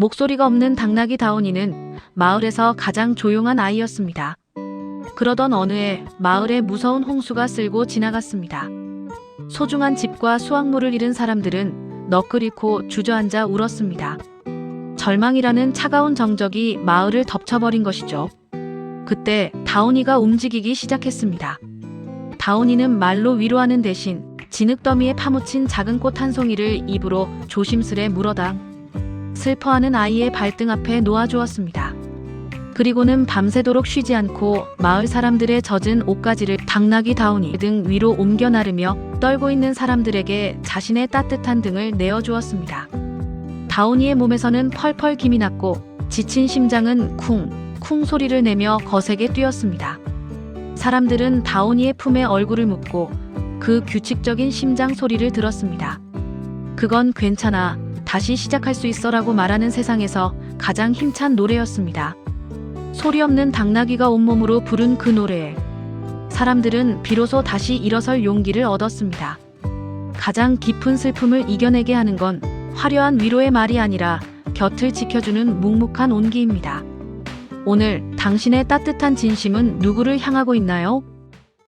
목소리가 없는 당나귀 다운이는 마을에서 가장 조용한 아이였습니다. 그러던 어느 해 마을에 무서운 홍수가 쓸고 지나갔습니다. 소중한 집과 수확물을 잃은 사람들은 너끓이고 주저앉아 울었습니다. 절망이라는 차가운 정적이 마을을 덮쳐버린 것이죠. 그때 다운이가 움직이기 시작했습니다. 다운이는 말로 위로하는 대신 진흙더미에 파묻힌 작은 꽃 한 송이를 입으로 조심스레 물어당 슬퍼하는 아이의 발등 앞에 놓아주었습니다. 그리고는 밤새도록 쉬지 않고 마을 사람들의 젖은 옷가지를 당나귀 다운이 등 위로 옮겨 나르며 떨고 있는 사람들에게 자신의 따뜻한 등을 내어주었습니다. 다운이의 몸에서는 펄펄 김이 났고 지친 심장은 쿵, 쿵 소리를 내며 거세게 뛰었습니다. 사람들은 다운이의 품에 얼굴을 묻고 그 규칙적인 심장 소리를 들었습니다. 그건 괜찮아. 다시 시작할 수 있어라고 말하는 세상에서 가장 힘찬 노래였습니다. 소리 없는 당나귀가 온몸으로 부른 그 노래에 사람들은 비로소 다시 일어설 용기를 얻었습니다. 가장 깊은 슬픔을 이겨내게 하는 건 화려한 위로의 말이 아니라 곁을 지켜주는 묵묵한 온기입니다. 오늘 당신의 따뜻한 진심은 누구를 향하고 있나요?